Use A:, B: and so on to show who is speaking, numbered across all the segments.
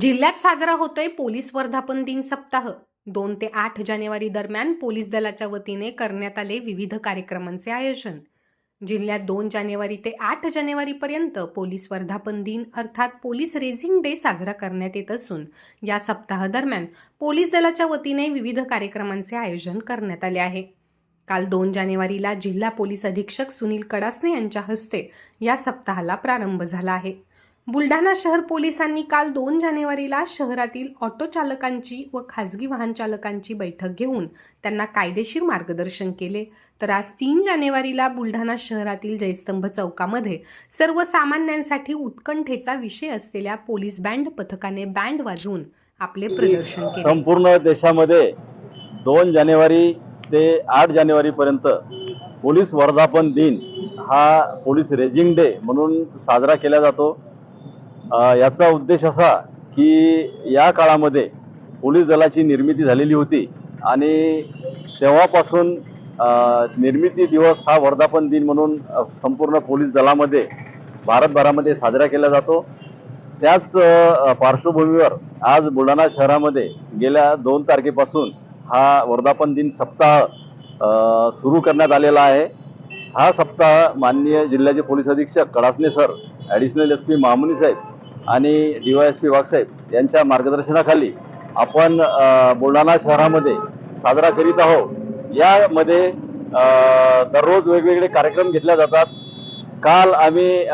A: जिल्ह्यात साजरा होतोय पोलीस वर्धापन दिन सप्ताह. दोन ते आठ जानेवारी दरम्यान पोलीस दलाच्या वतीने करण्यात आले विविध कार्यक्रमांचे आयोजन. जिल्ह्यात दोन जानेवारी ते आठ जानेवारीपर्यंत पोलीस वर्धापन दिन अर्थात पोलीस रेझिंग डे साजरा करण्यात येत असून या सप्ताह दरम्यान पोलीस दलाच्या वतीने विविध कार्यक्रमांचे आयोजन करण्यात आले आहे. काल दोन जानेवारीला जिल्हा पोलीस अधीक्षक सुनील कडासने यांच्या हस्ते या सप्ताहाला प्रारंभ झाला आहे. बुलढाणा शहर पोलिसांनी काल दोन जानेवारीला शहरातील ऑटो चालकांची व खाजगी वाहन चालकांची बैठक घेऊन त्यांना कायदेशीर मार्गदर्शन केले. तर आज तीन जानेवारीला बुलढाणा शहरातील जयस्तंभ चौकामध्ये सर्वसामान्यांसाठी उत्कंठेचा विषय असलेल्या पोलीस बँड पथकाने बँड वाजवून आपले प्रदर्शन केले.
B: संपूर्ण देशामध्ये दोन जानेवारी ते आठ जानेवारीपर्यंत पोलीस वर्धापन दिन हा पोलीस रेजिंग डे म्हणून साजरा केला जातो. याचा उद्देश असा की या काळामध्ये पोलीस दलाची निर्मिती झालेली होती आणि तेव्हापासून निर्मिती दिवस हा वर्धापन दिन म्हणून संपूर्ण पोलीस दलामध्ये भारतभरामध्ये साजरा केला जातो. त्याच पार्श्वभूमीवर आज बुलढाणा शहरामध्ये गेल्या दोन तारखेपासून हा वर्धापन दिन सप्ताह सुरू करण्यात आलेला आहे. हा सप्ताह माननीय जिल्ह्याचे पोलीस अधीक्षक Kadasane sir additional S P Mahamuni साहेब आणि डी वाय एस पी वाघसाहेब यांच्या मार्गदर्शनाखाली आपण बुलढाणा शहरामध्ये साजरा करीत आहोत. यामध्ये दररोज वेगवेगळे कार्यक्रम घेतले जातात. काल आम्ही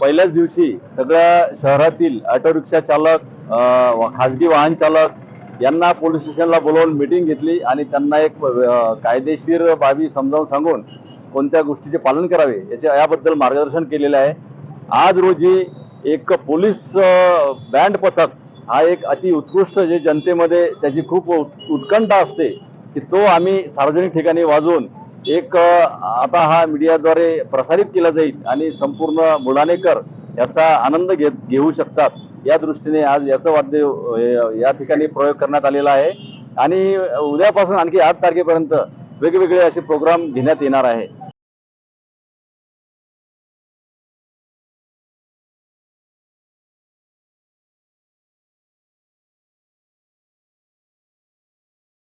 B: पहिल्याच दिवशी सगळ्या शहरातील ऑटो रिक्षा चालक खाजगी वाहन चालक यांना पोलीस स्टेशनला बोलवून मिटिंग घेतली आणि त्यांना एक कायदेशीर बाबी समजावून सांगून कोणत्या गोष्टीचे पालन करावे याचे याबद्दल मार्गदर्शन केलेले आहे. आज रोजी एक पोलीस बँड पथक हा एक अति उत्कृष्ट जे जनतेमध्ये त्याची खूप उत्कंठा असते की तो आम्ही सार्वजनिक ठिकाणी वाजवून एक आता हा मीडियाद्वारे प्रसारित केला जाईल आणि संपूर्ण बुलढाणेकर याचा आनंद घेत घेऊ शकतात. या दृष्टीने आज याचं वाद्य या ठिकाणी प्रयोग करण्यात आलेला आहे. आणि उद्यापासून आणखी आठ तारखेपर्यंत वेगवेगळे असे प्रोग्राम घेण्यात येणार आहे.